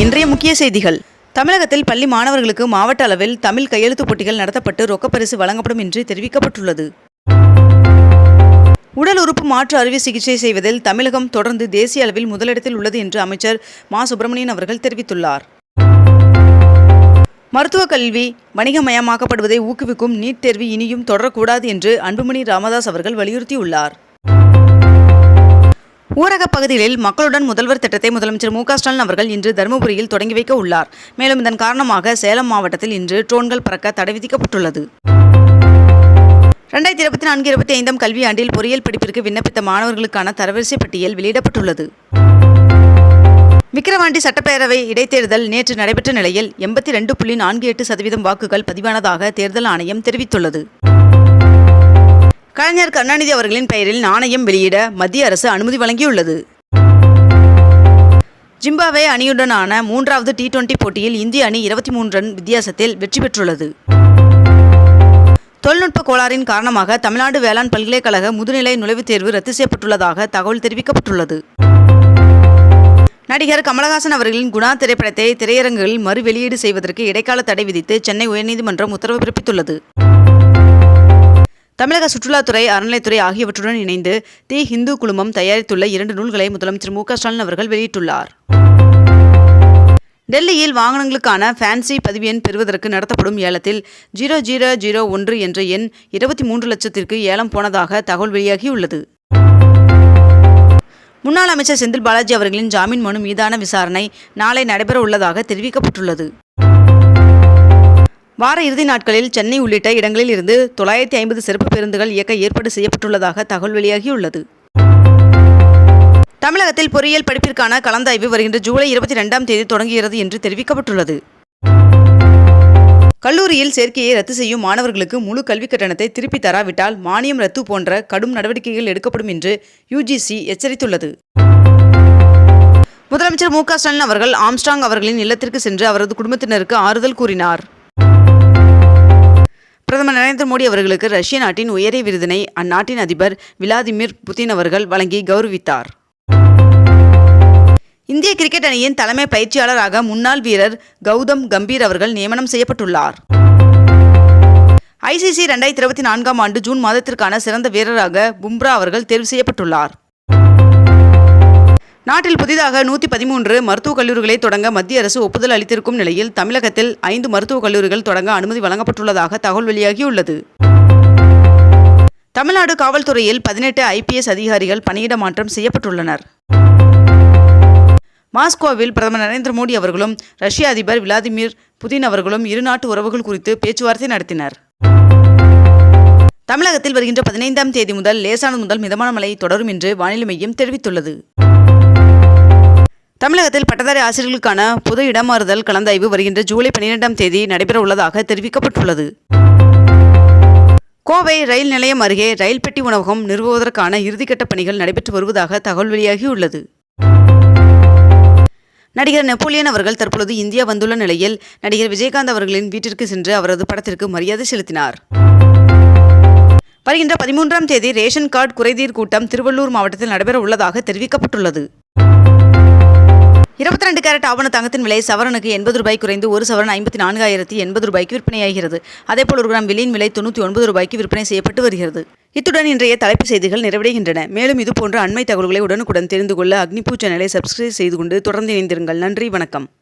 இன்றைய முக்கிய செய்திகள். தமிழகத்தில் பள்ளி மாணவர்களுக்கு மாவட்ட அளவில் தமிழ் கையெழுத்துப் போட்டிகள் நடத்தப்பட்டு ரொக்கப்பரிசு வழங்கப்படும் என்று தெரிவிக்கப்பட்டுள்ளது. உடல் உறுப்பு மாற்று அறுவை சிகிச்சை செய்வதில் தமிழகம் தொடர்ந்து தேசிய அளவில் முதலிடத்தில் உள்ளது என்று அமைச்சர் மா. சுப்பிரமணியன் அவர்கள் தெரிவித்துள்ளார். மருத்துவக் கல்வி வணிகமயமாக்கப்படுவதை ஊக்குவிக்கும் நீட் தேர்வு இனியும் தொடரக்கூடாது என்று அன்புமணி ராமதாஸ் அவர்கள் வலியுறுத்தியுள்ளார். ஊரகப் பகுதிகளில் மக்களுடன் முதல்வர் திட்டத்தை முதலமைச்சர் மு ஸ்டாலின் அவர்கள் இன்று தருமபுரியில் தொடங்கி வைக்க உள்ளார். மேலும் இதன் காரணமாக சேலம் மாவட்டத்தில் இன்று ட்ரோன்கள் பறக்க தடை விதிக்கப்பட்டுள்ளது. ரெண்டாயிரத்தி இருபத்தி நான்கு இருபத்தி ஐந்தாம் கல்வியாண்டில் பொறியியல் படிப்பிற்கு விண்ணப்பித்த மாணவர்களுக்கான தரவரிசை பட்டியல் வெளியிடப்பட்டுள்ளது. விக்கிரவாண்டி சட்டப்பேரவை இடைத்தேர்தல் நேற்று நடைபெற்ற நிலையில் எண்பத்தி ரெண்டு புள்ளி நான்கு எட்டு சதவீதம் வாக்குகள் பதிவானதாக தேர்தல் ஆணையம் தெரிவித்துள்ளது. கலைஞர் கருணாநிதி அவர்களின் பெயரில் நாணயம் வெளியிட மத்திய அரசு அனுமதி வழங்கியுள்ளது. ஜிம்பாவே அணியுடனான மூன்றாவது டி டுவெண்டி போட்டியில் இந்திய அணி இருபத்தி மூன்று ரன் வித்தியாசத்தில் வெற்றி பெற்றுள்ளது. தொழில்நுட்ப கோளாறின் காரணமாக தமிழ்நாடு வேளாண் பல்கலைக்கழக முதுநிலை நுழைவுத் தேர்வு ரத்து செய்யப்பட்டுள்ளதாக தகவல் தெரிவிக்கப்பட்டுள்ளது. நடிகர் கமலஹாசன் அவர்களின் குணா திரைப்படத்தை திரையரங்குகளில் மறு வெளியீடு செய்வதற்கு இடைக்கால தடை விதித்து சென்னை உயர்நீதிமன்றம் உத்தரவு பிறப்பித்துள்ளது. தமிழக சுற்றுலாத்துறை அறநிலைத்துறை ஆகியவற்றுடன் இணைந்து தி ஹிந்து குழுமம் தயாரித்துள்ள இரண்டு நூல்களை முதலமைச்சர் மு ஸ்டாலின் அவர்கள் வெளியிட்டுள்ளார். டெல்லியில் வாகனங்களுக்கான ஃபேன்சி பதிவு எண் பெறுவதற்கு நடத்தப்படும் ஏலத்தில் ஜீரோ ஜீரோ ஜீரோ ஒன்று என்ற எண் இருபத்தி மூன்று லட்சத்திற்கு ஏலம் போனதாக தகவல் வெளியாகியுள்ளது. முன்னாள் அமைச்சர் செந்தில் பாலாஜி அவர்களின் ஜாமீன் மனு மீதான விசாரணை நாளை நடைபெற உள்ளதாக தெரிவிக்கப்பட்டுள்ளது. வார இறுதி நாட்களில் சென்னை உள்ளிட்ட இடங்களில் இருந்து தொள்ளாயிரத்தி ஐம்பது சிறப்பு பேருந்துகள் இயக்க ஏற்பாடு செய்யப்பட்டுள்ளதாக தகவல் வெளியாகியுள்ளது. தமிழகத்தில் பொறியியல் படிப்பிற்கான கலந்தாய்வு வருகின்ற ஜூலை இருபத்தி ரெண்டாம் தேதி தொடங்குகிறது என்று தெரிவிக்கப்பட்டுள்ளது. கல்லூரியில் சேர்க்கையை ரத்து செய்யும் மாணவர்களுக்கு முழு கல்விக் கட்டணத்தை திருப்பி தராவிட்டால் மானியம் ரத்து போன்ற கடும் நடவடிக்கைகள் எடுக்கப்படும் என்று யுஜிசி எச்சரித்துள்ளது. முதலமைச்சர் மு க ஸ்டாலின் அவர்கள் ஆம்ஸ்டாங் அவர்களின் இல்லத்திற்கு சென்று அவரது குடும்பத்தினருக்கு ஆறுதல் கூறினார். பிரதமர் நரேந்திர மோடி அவர்களுக்கு ரஷ்ய நாட்டின் உயரிய விருதினை அந்நாட்டின் அதிபர் விளாதிமிர் புதின் அவர்கள் வழங்கி கௌரவித்தார். இந்திய கிரிக்கெட் அணியின் தலைமை பயிற்சியாளராக முன்னாள் வீரர் கௌதம் கம்பீர் அவர்கள் நியமனம் செய்யப்பட்டுள்ளார். ஐசிசி ரெண்டாயிரத்தி இருபத்தி நான்காம் ஆண்டு ஜூன் மாதத்திற்கான சிறந்த வீரராக பும்ரா அவர்கள் தேர்வு செய்யப்பட்டுள்ளார். நாட்டில் புதிதாக நூற்றி பதிமூன்று மருத்துவக் கல்லூரிகளை தொடங்க மத்திய அரசு ஒப்புதல் அளித்திருக்கும் நிலையில் தமிழகத்தில் ஐந்து மருத்துவக் கல்லூரிகள் தொடங்க அனுமதி வழங்கப்பட்டுள்ளதாக தகவல் வெளியாகியுள்ளது. தமிழ்நாடு காவல்துறையில் பதினெட்டு ஐபிஎஸ் அதிகாரிகள் பணியிட மாற்றம் செய்யப்பட்டுள்ளனர். மாஸ்கோவில் பிரதமர் நரேந்திர மோடி அவர்களும் ரஷ்ய அதிபர் விளாதிமிர் புதின் அவர்களும் இரு நாட்டு உறவுகள் குறித்து பேச்சுவார்த்தை நடத்தினர். தமிழகத்தில் வருகின்ற பதினைந்தாம் தேதி முதல் லேசானது முதல் மிதமான மழை தொடரும் என்று வானிலை மையம் தெரிவித்துள்ளது. தமிழகத்தில் பட்டதாரி ஆசிரியர்களுக்கான பொது இடமாறுதல் கலந்தாய்வு வருகின்ற ஜூலை பன்னிரெண்டாம் தேதி நடைபெற உள்ளதாக தெரிவிக்கப்பட்டுள்ளது. கோவை ரயில் நிலையம் அருகே ரயில் பெட்டி உணவகம் நிறுவுவதற்கான இறுதிக்கட்ட பணிகள் நடைபெற்று வருவதாக தகவல் வெளியாகியுள்ளது. நடிகர் நெப்போலியன் அவர்கள் தற்பொழுது இந்தியா வந்துள்ள நிலையில் நடிகர் விஜயகாந்த் அவர்களின் வீட்டிற்கு சென்று அவரது படத்திற்கு மரியாதை செலுத்தினார். வருகின்ற பதிமூன்றாம் தேதி ரேஷன் கார்டு குறைதீர் கூட்டம் திருவள்ளூர் மாவட்டத்தில் நடைபெற உள்ளதாக தெரிவிக்கப்பட்டுள்ளது. இருபத்தி ரெண்டு கேரட் ஆவண தங்கத்தின் விலை சவரனுக்கு எண்பது ரூபாய் குறைந்து ஒரு சவரன் ஐம்பத்தி நான்காயிரத்தி எண்பது ரூபாய்க்கு விற்பனையாகிறது. அதேபோல் ஒரு கிராம் வெள்ளியின் விலை தொண்ணூற்றி ஒன்பது ரூபாய்க்கு விற்பனை செய்யப்பட்டு வருகிறது. இத்துடன் இன்றைய தலைப்புச் செய்திகள் நிறைவடைகின்றன. மேலும் இதுபோன்ற அண்மை தகவல்களை உடனுக்குடன் தெரிந்து கொள்ள அக்னிபூ சேனலை சப்ஸ்கிரைப் செய்து கொண்டு தொடர்ந்து இணைந்திருங்கள். நன்றி வணக்கம்.